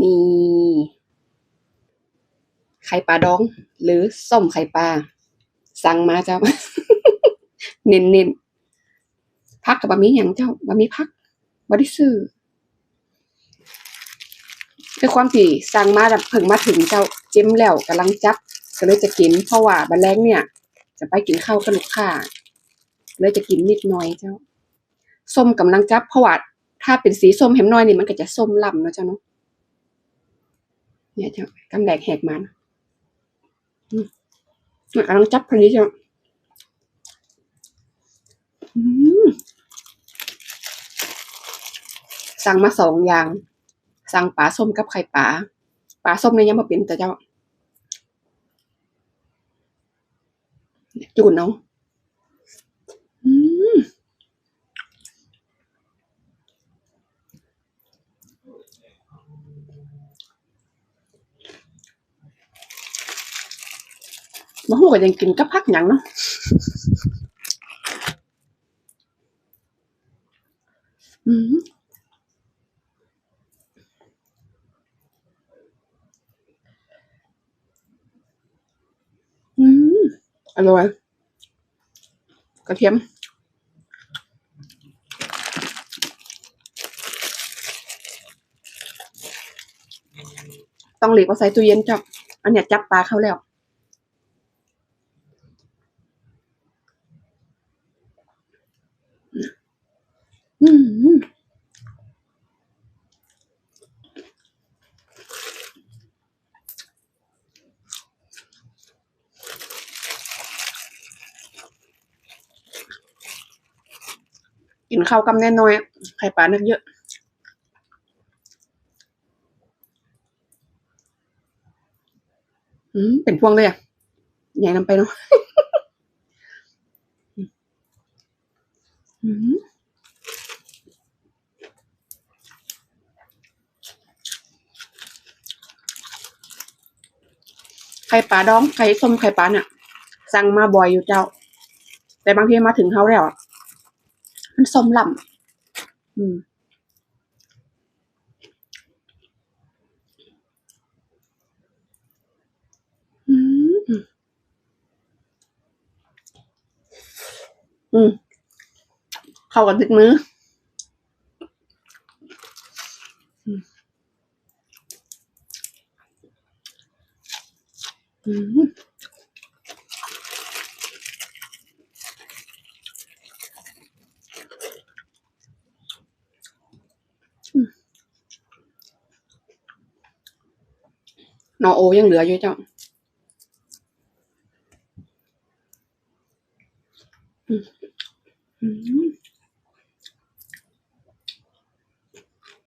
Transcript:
นี่ไข่ปลาดอง หรือส้มไข่ปลา สั่งมาเจ้า เน้นเน้นพักกับบะหมี่หยังเจ้าบะหมี่พักบได้ซื้อด้วยความที่สั่งมาแล้วเพิ่งมาถึงเจ้าจิ้มแล้วกำลังจับก็เลยจะกิน เพราะว่าบันแรงเนี่ย จะไปกินข้าวกับลูกค้าเลยจะกินนิดหน่อยเจ้า ส้มกำลังจับเพราะว่าถ้าเป็นสีส้มแหมน้อยนี่มันก็จะส้มล่ำเนาะเจ้าเนาะ เนี่ยจ้ากำแดกแหกมันอืมลังจับพอดีเจ้าสั่งมาสองอย่าง สั่งปลาส้มกับไข่ปลาปลาส้มเนี่ยยังมาเป็นแต่เจ้าจูนเนาะอืม มาหูก็ยังกินกับพักหยังเนาะอืมอืมอร่อยกระเทียมต้องหลีกเอาใส่ตู้เย็นจ้ะอันเนี้ยจับปลาเข้าแล้ว อืม กินข้าวกำแน่น้อยอะไข่ปลานักเยอะ อืม เป็นพวงเลยอะ ใหญ่นำไปเนาะอืมไข่ปลาดอง ไข่ส้มไข่ปลาเนี่ยสั่งมาบ่อยอยู่เจ้า แต่บางทีมาถึงเขาแล้วอะ มันส้มล่ำอืมอืมอืม เข้ากันติดมืออืมอืมอืม นอโอยังเหลืออยู่เจ้าอืม